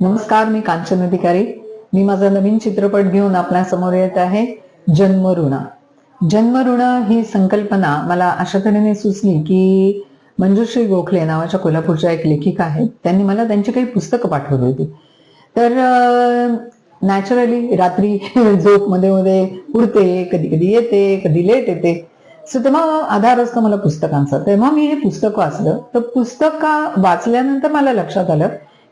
नमस्कार मी कांचन अधिकारी. मी माझा नवीन चित्रपट घेऊन आपल्यासमोर येत आहे जन्मऋण जन्मऋण ही संकल्पना मला अशा तऱ्हेने सुचली की मंजुश्री गोखले नावाच्या कोल्हापूरच्या एक लेखिका आहेत. त्यांनी मला त्यांची काही पुस्तकं पाठवली होती. तर नॅचरली रात्री झोपमध्ये मध्ये उडते कधी कधी येते कधी लेट येते. सो तेव्हा आधार असतो मला पुस्तकांचा. तेव्हा मी हे पुस्तक वाचलं. तर पुस्तक वाचल्यानंतर मला लक्षात आलं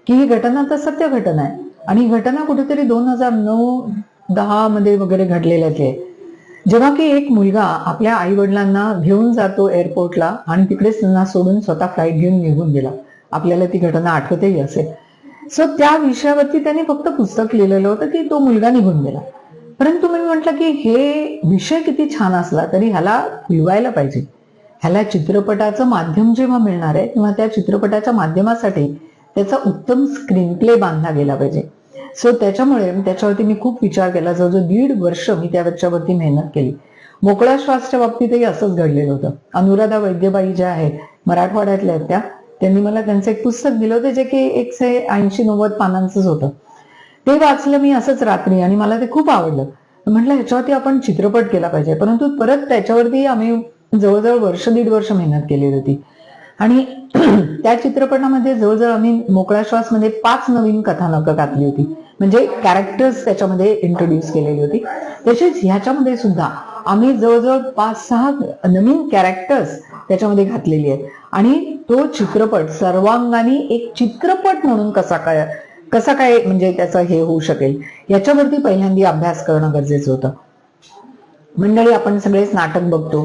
की ही घटना तर सत्य घटना आहे. आणि ही घटना कुठेतरी दोन हजार नऊ दहा मध्ये वगैरे घडलेल्या आहे जेव्हा की एक मुलगा आपल्या आई वडिलांना घेऊन जातो एअरपोर्टला आणि तिकडेच त्यांना सोडून स्वतः फ्लाईट घेऊन निघून गेला. आपल्याला ती घटना आठवतेही असेल सो त्या विषयावरती त्यांनी फक्त पुस्तक लिहिलेलं होतं की तो मुलगा निघून गेला. परंतु मी म्हटलं की हे विषय किती छान असला तरी ह्याला खुलवायला पाहिजे. ह्याला चित्रपटाचं माध्यम जेव्हा मिळणार आहे तेव्हा त्या चित्रपटाच्या माध्यमासाठी त्याचा उत्तम स्क्रीन प्ले बांधला गेला पाहिजे. सो त्याच्यामुळे त्याच्यावरती मी खूप विचार केला. जवळजवळ दीड वर्ष मी त्याच्यावरती मेहनत केली. मोकळा श्वासच्या बाबतीतही असंच घडलेलं होतं. अनुराधा वैद्यबाई ज्या आहेत मराठवाड्यातल्या आहेत त्या त्यांनी मला त्यांचं एक पुस्तक दिलं होतं जे की एकशे ऐंशी नव्वद पानांचंच होतं. ते वाचलं मी असंच रात्री आणि मला ते खूप आवडलं. म्हटलं ह्याच्यावरती आपण चित्रपट केला पाहिजे. परंतु परत त्याच्यावरती आम्ही जवळजवळ वर्ष दीड वर्ष मेहनत केलेली होती. आणि त्या चित्रपटामध्ये जवळजवळ आम्ही मोकळा श्वासमध्ये पाच नवीन कथानकं घातली होती. म्हणजे कॅरेक्टर्स त्याच्यामध्ये इंट्रोड्यूस केलेली होती. तसेच ह्याच्यामध्ये सुद्धा आम्ही जवळजवळ पाच सहा नवीन कॅरेक्टर्स त्याच्यामध्ये घातलेली आहेत. आणि तो चित्रपट सर्वांगाने एक चित्रपट म्हणून कसा काय कसा काय म्हणजे त्याचं हे होऊ शकेल याच्यावरती पहिल्यांदा अभ्यास करणं गरजेचं होतं. मंडळी आपण सगळेच नाटक बघतो.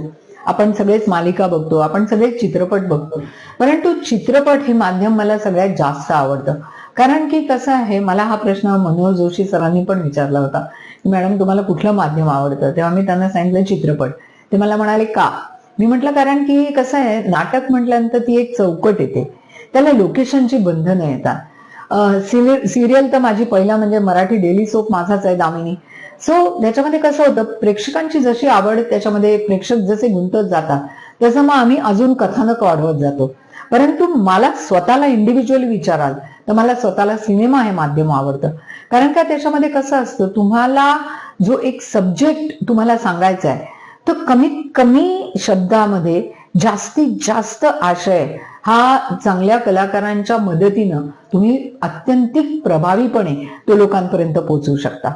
आपण सगळेच मालिका बघतो आपण सगळेच चित्रपट बघतो. परंतु चित्रपट हे माध्यम मला सगळ्यात जास्त आवडतं. कारण की कसं आहे मला हा प्रश्न मनोहर जोशी सरांनी पण विचारला होता की मॅडम तुम्हाला कुठलं माध्यम आवडतं? तेव्हा मी त्यांना सांगितलं चित्रपट. ते मला म्हणाले का? मी म्हटलं कारण की कसं आहे नाटक म्हटल्यानंतर ती एक चौकट येते. त्याला लोकेशनची बंधनं येतात. सिरियल तर माझी पहिला म्हणजे मराठी डेली सोप माझाच आहे दामिनी. सो त्याच्यामध्ये कसं होतं प्रेक्षकांची जशी आवड त्याच्यामध्ये प्रेक्षक जसे गुंतत जातात तसं मग आम्ही अजून कथानक वाढवत जातो. परंतु मला स्वतःला इंडिव्हिज्युअली विचाराल तर मला स्वतःला सिनेमा हे माध्यम आवडतं. कारण का त्याच्यामध्ये कसं असतं तुम्हाला जो एक सब्जेक्ट तुम्हाला सांगायचा आहे तो कमीत कमी शब्दामध्ये जास्तीत जास्त आशय हा चांगल्या कलाकारांच्या मदतीनं तुम्ही अत्यंतिक प्रभावीपणे तो लोकांपर्यंत पोहोचवू शकता.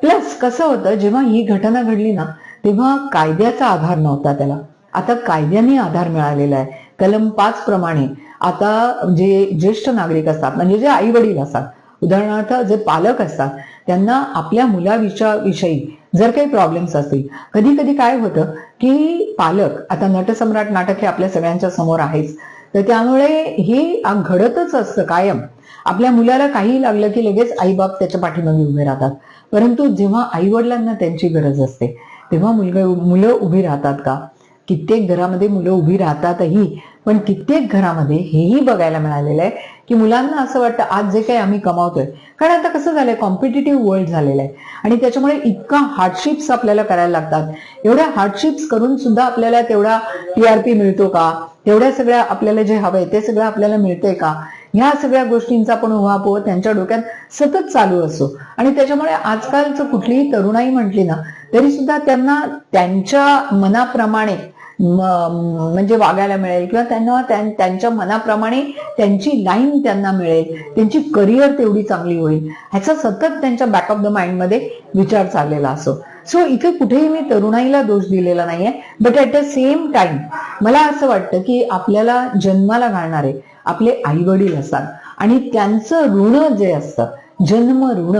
प्लस कसं होतं जेव्हा ही घटना घडली ना तेव्हा कायद्याचा आधार नव्हता त्याला. आता कायद्याने आधार मिळालेला आहे. कलम पाच प्रमाणे आता जे ज्येष्ठ नागरिक असतात म्हणजे जे आई वडील असतात उदाहरणार्थ जे पालक असतात त्यांना आपल्या मुलाविषया विषयी जर काही प्रॉब्लेम्स असतील. कधी कधी काय होतं की पालक आता नटसम्राट नाटक हे आपल्या सगळ्यांच्या समोर आहेच. तर त्यामुळे हे घडतच असतं कायम. आपल्या मुलाला काही लागलं की लगेच आईबाप त्याच्या पाठीमागे उभे राहतात. परंतु जेव्हा आई वडिलांना त्यांची गरज असते तेव्हा मुलगा मुलं उभी राहतात का? कित्येक घरामध्ये मुलं उभी राहतातही पण कित्येक घरामध्ये हेही बघायला मिळालेलं आहे की मुलांना असं वाटतं आज जे काही आम्ही कमावतोय. कारण आता कसं झालंय कॉम्पिटेटिव्ह वर्ल्ड झालेलं आहे. आणि त्याच्यामुळे इतका हार्डशिप्स आपल्याला करायला लागतात. एवढ्या हार्डशिप्स करून सुद्धा आपल्याला तेवढा टीआरपी मिळतो का? तेवढ्या सगळ्या आपल्याला जे हवंय ते सगळं आपल्याला मिळतंय का? ह्या सगळ्या गोष्टींचा पण उहापोह त्यांच्या डोक्यात सतत चालू असतो. आणि त्याच्यामुळे आजकालचं कुठलीही तरुणाई म्हटली ना तरी सुद्धा त्यांना त्यांच्या मनाप्रमाणे म्हणजे वागायला मिळेल किंवा त्यांना त्यांच्या मनाप्रमाणे त्यांची लाईन त्यांना मिळेल. त्यांची करिअर तेवढी चांगली होईल. ह्याचा सतत त्यांच्या बॅक ऑफ द माइंडमध्ये विचार चाललेला असो. सो इथे कुठेही मी तरुणाईला दोष दिलेला नाहीये but at the same time मला असं वाटतं की आपल्याला जन्माला घालणारे आपले आई वडील असतात आणि त्यांचं ऋण जे असतं जन्म ऋण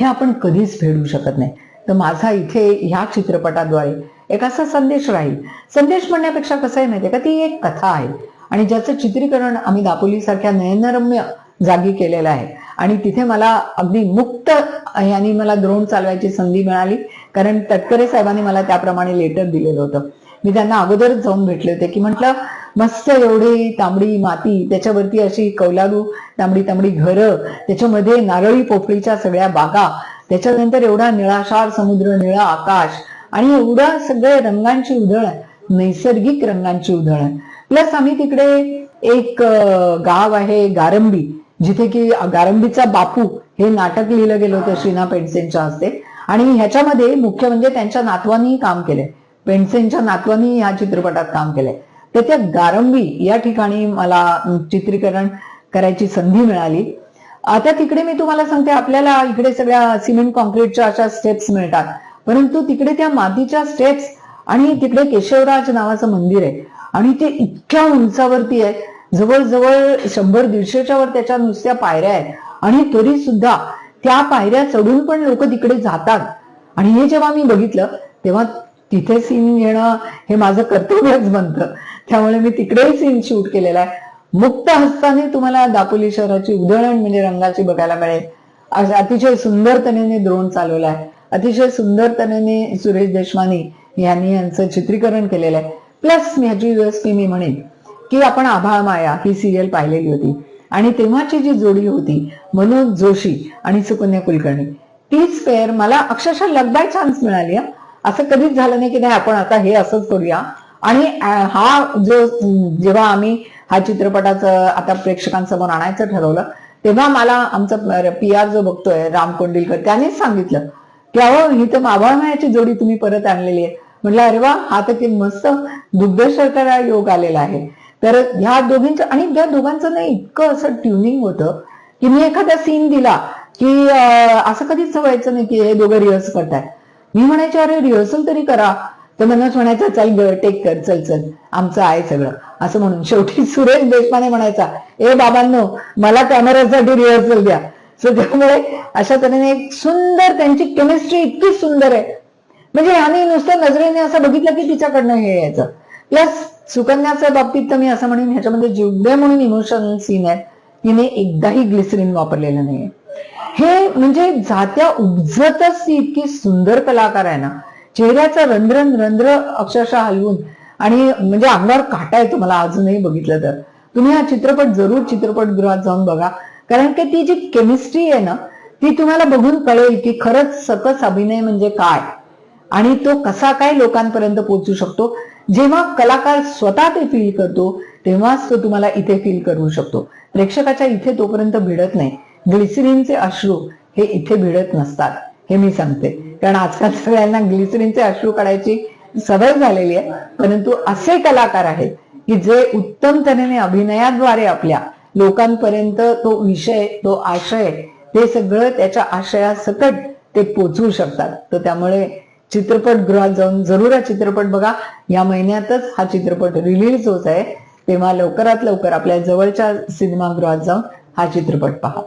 हे आपण कधीच फेडू शकत नाही. तर माझा इथे ह्या चित्रपटाद्वारे एक असा संदेश राहील. संदेश म्हणण्यापेक्षा कसं आहे माहितीये का? ती एक कथा आहे. आणि ज्याचं चित्रीकरण आम्ही दापोली सारख्या नयनरम्य जागी केलेलं आहे. आणि तिथे मला अगदी मुक्त यांनी मला द्रोण चालवायची संधी मिळाली. कारण तटकरे साहेबांनी मला त्याप्रमाणे लेटर दिलेलं होतं. मी त्यांना अगोदरच जाऊन भेटले होते की म्हटलं मस्त एवढी तांबडी माती त्याच्यावरती अशी कौलारू तांबडी तांबडी घरं त्याच्यामध्ये नारळी पोफळीच्या सगळ्या बागा त्याच्यानंतर एवढा निळाशार समुद्र निळा आकाश आणि एवढा सगळे रंगांची उधळ आहे. नैसर्गिक रंगांची उधळ आहे प्लस आम्ही तिकडे एक गाव आहे गारंबी जिथे की गारंबीचा बापू हे नाटक लिहिलं गेलं होतं श्रीना पेंडसेंच्या हस्ते. आणि ह्याच्यामध्ये मुख्य म्हणजे त्यांच्या नातवांनी काम केलंय. पेंडसेंच्या नातवांनी या चित्रपटात काम केलंय. तर त्या गारंबी या ठिकाणी मला चित्रीकरण करायची संधी मिळाली. आता तिकडे मी तुम्हाला सांगते आपल्याला इकडे सगळ्या सिमेंट कॉन्क्रीटच्या अशा स्टेप्स मिळतात. परंतु तिकडे त्या मातीच्या स्टेप्स आणि तिकडे केशवराज नावाचं मंदिर आहे. आणि ते इतक्या उंचावरती आहे. जवळजवळ शंभर दीडशेच्या वर त्याच्या नुसत्या पायऱ्या आहेत. आणि तरी सुद्धा त्या पायऱ्या चढून पण लोक तिकडे जातात. आणि हे जेव्हा मी बघितलं तेव्हा तिथे सीन घेणं हे माझं कर्तव्यच बनतं. त्यामुळे मी तिकडेही सीन शूट केलेला आहे. मुक्त हस्ताने तुम्हाला दापोली शहराची उधळण म्हणजे रंगाची बघायला मिळेल. अतिशय सुंदर तऱ्हेने द्रोण चालवला आहे. अतिशय सुंदर तऱ्हेने सुरेश देशमानी यांनी यांचं चित्रीकरण केलेलं आहे. प्लस ह्याची युएसपी मी म्हणेन की आपण आभाळ माया ही सिरियल पाहिलेली होती. आणि तेव्हाची जी जोडी होती मनोज जोशी आणि सुकन्या कुलकर्णी तीच पेअर मला अक्षरशः लक बाय चान्स मिळाली असं कधीच झालं नाही की नाही आपण आता हे असंच करूया. आणि हा जो जेव्हा आम्ही हा चित्रपटाचं आता प्रेक्षकांसमोर आणायचं ठरवलं तेव्हा मला आमचा पी आर जो बघतोय राम कोंडिलकर त्यानेच सांगितलं. की अहो ही तर मावळमायाची जोडी तुम्ही परत आणलेली आहे. म्हटलं अरे वा हा तर ते मस्त दुग्ध शर्करा योग आलेला आहे. तर ह्या दोघींचं आणि त्या दोघांचं ना इतकं असं ट्युनिंग होतं की मी एखादा सीन दिला की असं कधीच व्हायचं नाही की हे दोघं रिहर्स करताय मी म्हणायचे अरे रिहर्सल तरी करा. तर मनोज म्हणायचा चल ग टेक कर चल चल आमचं आहे सगळं. असं म्हणून शेवटी सुरेश देशपांडे म्हणायचा ए बाबांनो मला कॅमेऱ्यासाठी रिहर्सल द्या. सो त्यामुळे अशा तऱ्हेने एक सुंदर त्यांची केमिस्ट्री इतकी सुंदर आहे. म्हणजे ह्याने नुसतं नजरेने असं बघितलं की तिच्याकडनं हे यायचं. प्लस सुकन्याच्या बाबतीत तर मी असं म्हणेन ह्याच्यामध्ये जिवडे म्हणून इमोशनल सीन आहे. तिने एकदाही ग्लिसरीन वापरलेलं नाहीये. हे म्हणजे जात्या उपजतच ती इतकी सुंदर कलाकार आहे ना. चेहऱ्याचा रंध्र रंध्र अक्षरशः हलवून आणि म्हणजे अंगावर काटा येतो तुम्हाला अजूनही बघितलं तर. तुम्ही हा चित्रपट जरूर चित्रपटगृहात जाऊन बघा. कारण की ती जी केमिस्ट्री आहे ना ती तुम्हाला बघून कळेल की खरंच सकस अभिनय म्हणजे काय. आणि तो कसा काय लोकांपर्यंत पोहोचू शकतो. जेव्हा कलाकार स्वतः ते फील करतो तेव्हाच तो तुम्हाला इथे फील करू शकतो. प्रेक्षकाच्या इथे तोपर्यंत भिडत नाही. ग्लिसरीनचे अश्रू हे इथे भिडत नसतात हे मी सांगते. कारण आजकाल सगळ्यांना ग्लिसरीनचे अश्रू काढायची सवय झालेली आहे. परंतु असे कलाकार आहेत की जे उत्तम तऱ्हेने अभिनयाद्वारे आपल्या लोकांपर्यंत तो विषय तो आशय ते सगळं त्याच्या आशयासकट ते पोचवू शकतात. तर त्यामुळे चित्रपटगृहात जाऊन जरूर हा चित्रपट बघा. या महिन्यातच हा चित्रपट रिलीज होत आहे. तेव्हा लवकरात लवकर आपल्या जवळच्या सिनेमागृहात जाऊन हा चित्रपट पहा.